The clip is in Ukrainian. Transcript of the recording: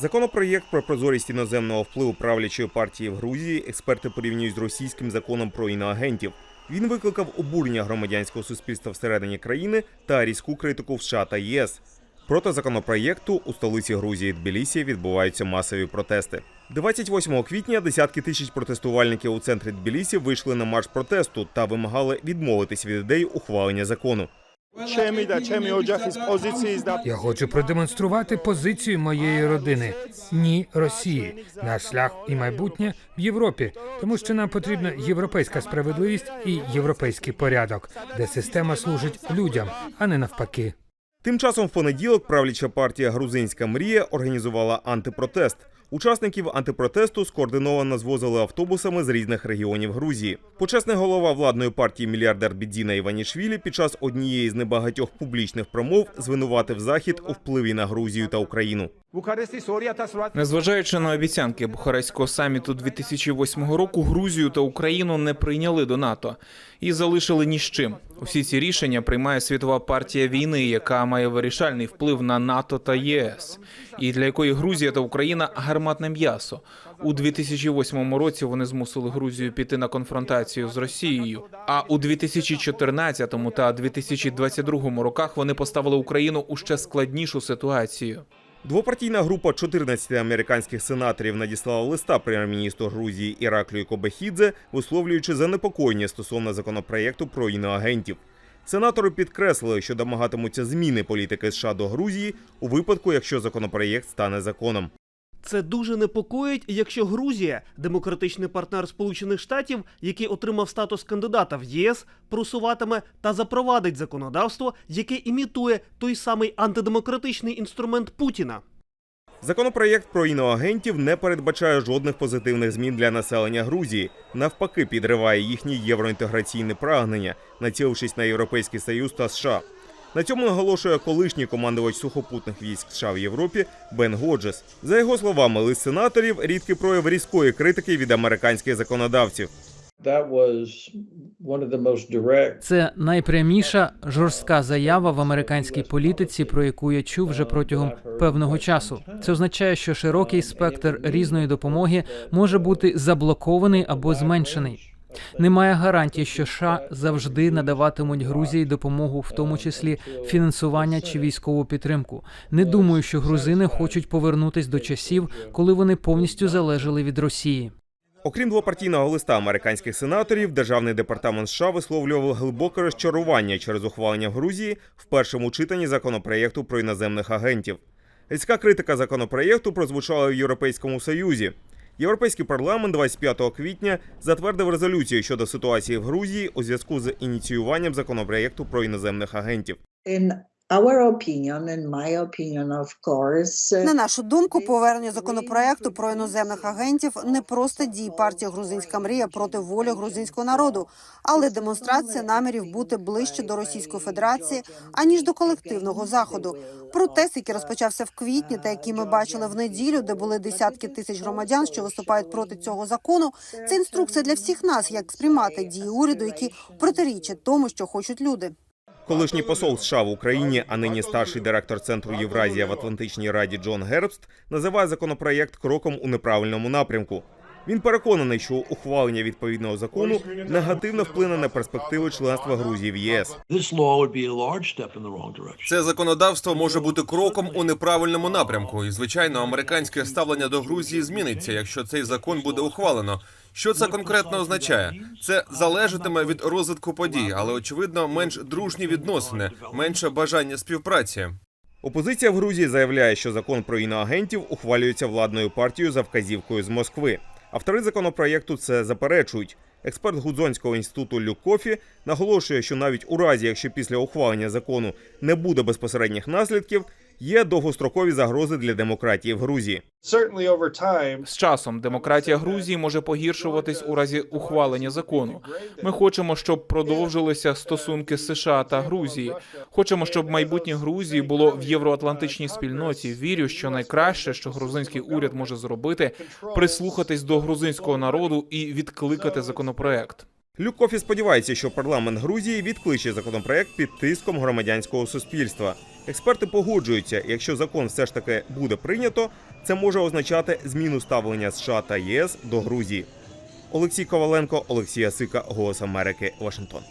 Законопроєкт про прозорість іноземного впливу правлячої партії в Грузії експерти порівнюють з російським законом про іноагентів. Він викликав обурення громадянського суспільства всередині країни та різку критику в США та ЄС. Проти законопроєкту у столиці Грузії Тбілісі відбуваються масові протести. 28 квітня десятки тисяч протестувальників у центрі Тбілісі вийшли на марш протесту та вимагали відмовитись від ідеї ухвалення закону. Чемі чемі оджах із позиції Я хочу продемонструвати позицію моєї родини. Ні, Росії наш шлях і майбутнє в Європі, тому що нам потрібна європейська справедливість і європейський порядок, де система служить людям, а не навпаки. Тим часом в понеділок правляча партія Грузинська мрія організувала антипротест. Учасників антипротесту скоординовано звозили автобусами з різних регіонів Грузії. Почесний голова владної партії мільярдер Бідзіна Іванішвілі під час однієї з небагатьох публічних промов звинуватив захід у впливі на Грузію та Україну. Незважаючи на обіцянки Бухарестського саміту 2008 року, Грузію та Україну не прийняли до НАТО і залишили ні з чим. Усі ці рішення приймає світова партія війни, яка має вирішальний вплив на НАТО та ЄС, і для якої Грузія та Україна гарматне м'ясо у 2008 році. Вони змусили Грузію піти на конфронтацію з Росією. А у 2014 та 2022 роках вони поставили Україну у ще складнішу ситуацію. Двопартійна група 14 американських сенаторів надіслала листа прем'єр-міністру Грузії Іраклію Кобехідзе, висловлюючи занепокоєння стосовно законопроєкту про іноагентів. Сенатори підкреслили, що домагатимуться зміни політики США до Грузії у випадку, якщо законопроєкт стане законом. Це дуже непокоїть, якщо Грузія, демократичний партнер Сполучених Штатів, який отримав статус кандидата в ЄС, просуватиме та запровадить законодавство, яке імітує той самий антидемократичний інструмент Путіна. Законопроєкт про іноагентів не передбачає жодних позитивних змін для населення Грузії. Навпаки, підриває їхні євроінтеграційні прагнення, націлившись на Європейський Союз та США. На цьому наголошує колишній командувач сухопутних військ США в Європі Бен Годжес. За його словами, лист сенаторів рідкий прояв різкої критики від американських законодавців. Це найпряміша жорстка заява в американській політиці, про яку я чув вже протягом певного часу. Це означає, що широкий спектр різної допомоги може бути заблокований або зменшений. Немає гарантії, що США завжди надаватимуть Грузії допомогу, в тому числі фінансування чи військову підтримку. Не думаю, що грузини хочуть повернутись до часів, коли вони повністю залежали від Росії. Окрім двопартійного листа американських сенаторів, державний департамент США висловлював глибоке розчарування через ухвалення Грузії в першому читанні законопроєкту про іноземних агентів. Різка критика законопроєкту прозвучала в Європейському Союзі. Європейський парламент 25 квітня затвердив резолюцію щодо ситуації в Грузії у зв'язку з ініціюванням законопроєкту про іноземних агентів. Our opinion, in my opinion, of course, На нашу думку, повернення законопроекту про іноземних агентів не просто дії партії Грузинська мрія проти волі грузинського народу, але демонстрація намірів бути ближче до Російської Федерації аніж до колективного заходу. Протест, який розпочався в квітні, та який ми бачили в неділю, де були десятки тисяч громадян, що виступають проти цього закону. Це інструкція для всіх нас, як сприймати дії уряду, які протирічать тому, що хочуть люди. Колишній посол США в Україні, а нині старший директор центру Євразія в Атлантичній Раді Джон Гербст називає законопроєкт кроком у неправильному напрямку. Він переконаний, що ухвалення відповідного закону негативно вплине на перспективи членства Грузії в ЄС. Це законодавство може бути кроком у неправильному напрямку, і звичайно, американське ставлення до Грузії зміниться, якщо цей закон буде ухвалено. Що це конкретно означає? Це залежатиме від розвитку подій, але очевидно менш дружні відносини, менше бажання співпраці. Опозиція в Грузії заявляє, що закон про іноагентів ухвалюється владною партією за вказівкою з Москви. Автори законопроєкту це заперечують. Експерт Гудзонського інституту Люкофі наголошує, що навіть у разі, якщо після ухвалення закону не буде безпосередніх наслідків, є довгострокові загрози для демократії в Грузії. З часом демократія Грузії може погіршуватись у разі ухвалення закону. Ми хочемо, щоб продовжилися стосунки США та Грузії. Хочемо, щоб майбутнє Грузії було в євроатлантичній спільноті. Вірю, що найкраще, що грузинський уряд може зробити, прислухатись до грузинського народу і відкликати законопроект. Люк Кофі сподівається, що парламент Грузії відкличе законопроект під тиском громадянського суспільства. Експерти погоджуються, якщо закон все ж таки буде прийнято, це може означати зміну ставлення США та ЄС до Грузії. Олексій Коваленко, Олексій Асика, Голос Америки, Вашингтон.